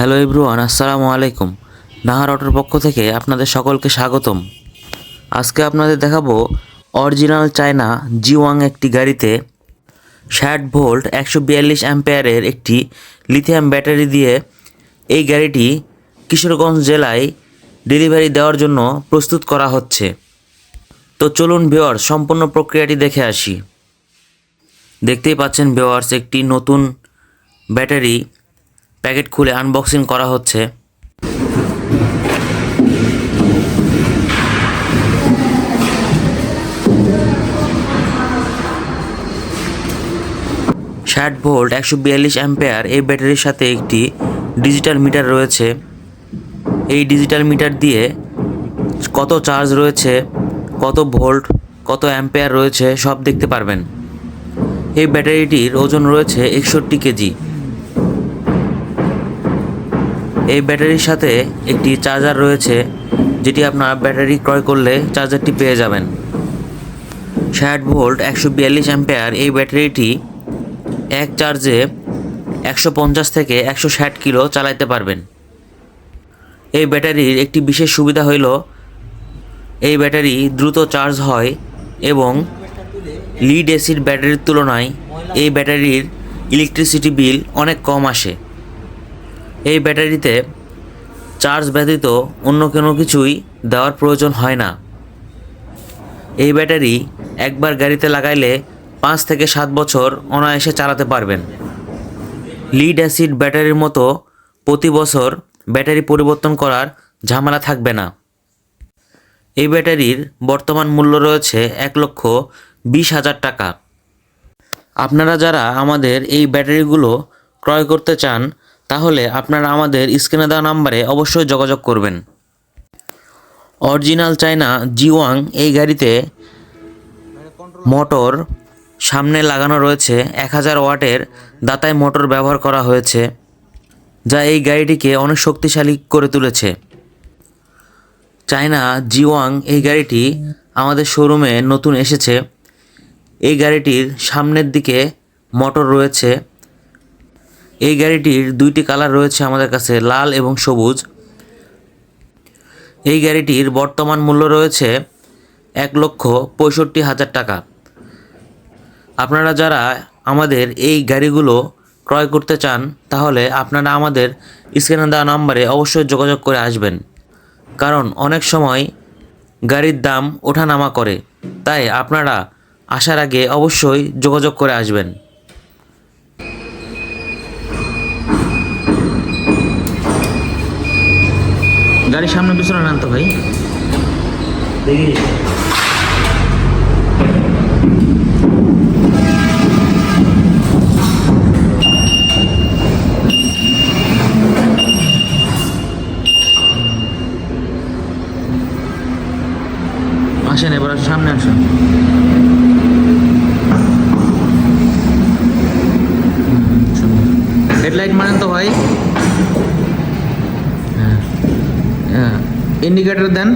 Hello everyone, আসসালামু আলাইকুম। নাহার অটোর পক্ষ থেকে আপনাদের সকলকে স্বাগতম। আজকে আপনাদের দেখাবো অরিজিনাল চায়না জিওয়াং একটি গাড়িতে ষাট ভোল্ট, একশো বিয়াল্লিশ অ্যাম্পেয়ারের একটি লিথিয়াম ব্যাটারি দিয়ে এই গাড়িটি কিশোরগঞ্জ জেলায় ডেলিভারি দেওয়ার জন্য প্রস্তুত করা হচ্ছে। তো চলুন ভিওয়ার সম্পূর্ণ প্রক্রিয়াটি দেখে আসি। দেখতেই পাচ্ছেন ভিওয়ার্স একটি নতুন ব্যাটারি প্যাকেট খুলে আনবক্সিং করা হচ্ছে। ষাট ভোল্ট, একশো বিয়াল্লিশ অ্যাম্পেয়ার, এই ব্যাটারির সাথে একটি ডিজিটাল মিটার রয়েছে। এই ডিজিটাল মিটার দিয়ে কত চার্জ রয়েছে, কত ভোল্ট, কত অ্যাম্পেয়ার রয়েছে, সব দেখতে পারবেন। এই ব্যাটারিটির ওজন রয়েছে একষট্টি কেজি। এই ব্যাটারির সাথে একটি চার্জার রয়েছে, যেটি আপনার ব্যাটারি ক্রয় করলে চার্জারটি পেয়ে যাবেন। ষাট ভোল্ট, একশো বিয়াল্লিশ অ্যাম্পেয়ার এই ব্যাটারিটি এক চার্জে একশো পঞ্চাশ থেকে একশো ষাট কিলো চালাইতে পারবেন। এই ব্যাটারির একটি বিশেষ সুবিধা হইল, এই ব্যাটারি দ্রুত চার্জ হয় এবং লিড অ্যাসিড ব্যাটারির তুলনায় এই ব্যাটারির ইলেকট্রিসিটি বিল অনেক কম আসে। এই ব্যাটারিতে চার্জ ব্যতীত অন্য কোনো কিছুই দেওয়ার প্রয়োজন হয় না। এই ব্যাটারি একবার গাড়িতে লাগাইলে পাঁচ থেকে সাত বছর অনায়াসে চালাতে পারবেন। লিড অ্যাসিড ব্যাটারির মতো প্রতি বছর ব্যাটারি পরিবর্তন করার ঝামেলা থাকবে না। এই ব্যাটারির বর্তমান মূল্য রয়েছে এক লক্ষ বিশ হাজার টাকা। আপনারা যারা আমাদের এই ব্যাটারিগুলো ক্রয় করতে চান তাহলে আপনারা আমাদের স্ক্রিনে দেওয়া নাম্বারে অবশ্যই যোগাযোগ করবেন। অরিজিনাল চায়না জিওয়াং এই গাড়িতে মোটর সামনে লাগানো রয়েছে, এক হাজার ওয়াটের দাতায় মোটর ব্যবহার করা হয়েছে, যা এই গাড়িটিকে অনেক শক্তিশালী করে তুলেছে। চায়না জিওয়াং এই গাড়িটি আমাদের শোরুমে নতুন এসেছে। এই গাড়িটির সামনের দিকে মোটর রয়েছে। এই গাড়িটির দুইটি কালার রয়েছে আমাদের কাছে, লাল এবং সবুজ। এই গাড়িটির বর্তমান মূল্য রয়েছে এক লক্ষ পঁয়ষট্টি হাজার টাকা। আপনারা যারা আমাদের এই গাড়িগুলো ক্রয় করতে চান, তাহলে আপনারা আমাদের স্ক্রিনে দেওয়া নাম্বারে অবশ্যই যোগাযোগ করে আসবেন। কারণ অনেক সময় গাড়ির দাম ওঠানামা করে, তাই আপনারা আসার আগে অবশ্যই যোগাযোগ করে আসবেন। গাড়ির সামনে পিছনে নান তো ভাই। আসেন, এবার সামনে আসুন। হেডলাইট মানেন তো ভাই। হ্যাঁ। ইন্ডিকেটর দেন।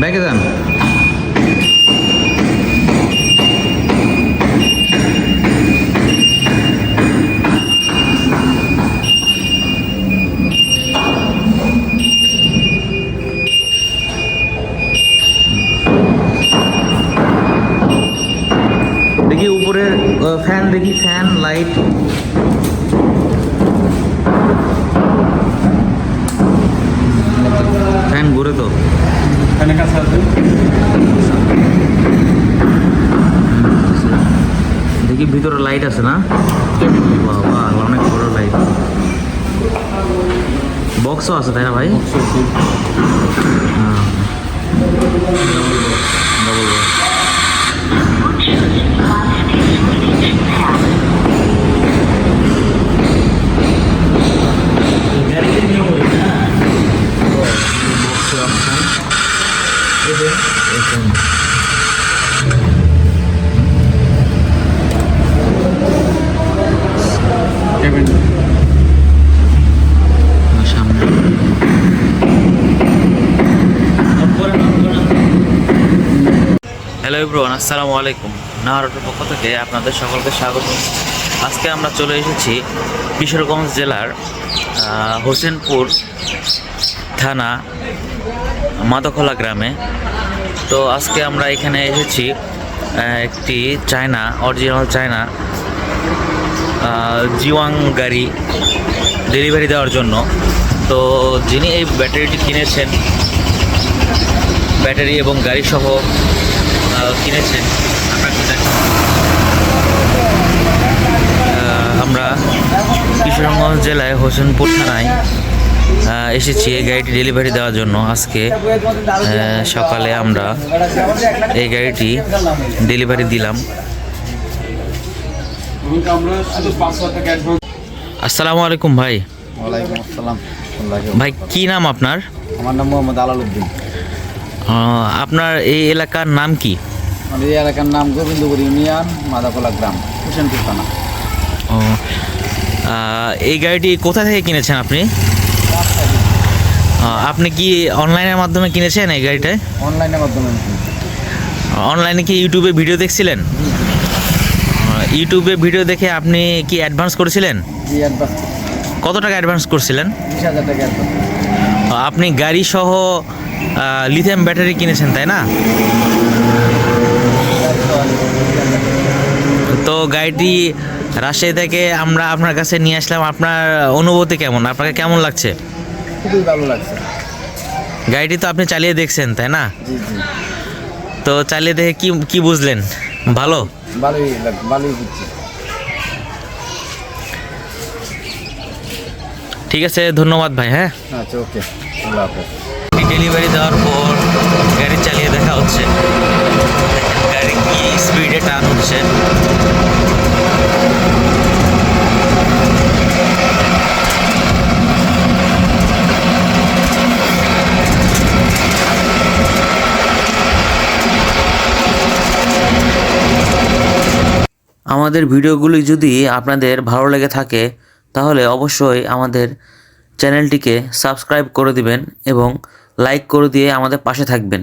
ব্যাকে দেন দেখি উপরের ফ্যান দেখি ফ্যান লাইট ঘুরে তো। এখানে কাছে আছে। দেখি ভিতরে লাইট আছে না? বাবা অনেক বড় লাইট বক্সও আছে তাই না ভাই? হ্যাঁ। ডবল কেবিন ইব্রুয়ান আসসালামু আলাইকুম। নাহারটের পক্ষ থেকে আপনাদের সকলকে স্বাগত। আজকে আমরা চলে এসেছি কিশোরগঞ্জ জেলার হোসেনপুর থানা মাদখোলা গ্রামে। তো আজকে আমরা এখানে এসেছি একটি চায়না অরিজিনাল চায়না জিওয়াং গাড়ি ডেলিভারি দেওয়ার জন্য। তো যিনি এই ব্যাটারিটি কিনেছেন, ব্যাটারি এবং গাড়ি সহ কিনেছেন আমরা কিশোরগঞ্জ জেলায় হোসেনপুর থানায় এসেছি এই গাড়িটি ডেলিভারি দেওয়ার জন্য। আজকে সকালে আমরা এই গাড়িটি ডেলিভারি দিলাম। আসসালামু আলাইকুম ভাই। ভাই কি নাম আপনার? আমার নাম মোহাম্মদ আলালউদ্দিন আহ, আপনার এই এলাকার নাম কি? আমার এই এলাকার নাম গোবিন্দপুর ইউনিয়ন মাদাকোলা গ্রাম হোসেনপুর থানা। ও, এই গাড়িটি কোথা থেকে কিনেছেন আপনি? আপনি কি অনলাইনের মাধ্যমে কিনেছেন এই গাড়িটায় অনলাইনের মাধ্যমে অনলাইনে কি ইউটিউবে ভিডিও দেখছিলেন? ইউটিউবে ভিডিও দেখে আপনি কি অ্যাডভান্স করেছিলেন? কত টাকা অ্যাডভান্স করছিলেন? আপনি গাড়ি সহ লিথিয়াম ব্যাটারি কিনেছেন তাই না? তো গাড়িটি রাজশাহী থেকে আমরা আপনার কাছে নিয়ে আসলাম। আপনার অনুভূতি কেমন? আপনাকে কেমন লাগছে? খুবই ভালো লাগছে। গাড়িটি তো আপনি চালিয়ে দেখছেন তাই না? তো চালিয়ে দেখে কি কি বুঝলেন? ভালো? ভালোই ভালোই বুঝছি। ঠিক আছে ধন্যবাদ ভাই হ্যাঁ? আচ্ছা ওকে। ডেলিভারি দেওয়ার পর গাড়ি চালিয়ে দেখা হচ্ছে। আমাদের ভিডিওগুলি যদি আপনাদের ভালো লেগে থাকে, তাহলে অবশ্যই আমাদের চ্যানেলটিকে সাবস্ক্রাইব করে দিবেন এবং লাইক করে দিয়ে আমাদের পাশে থাকবেন।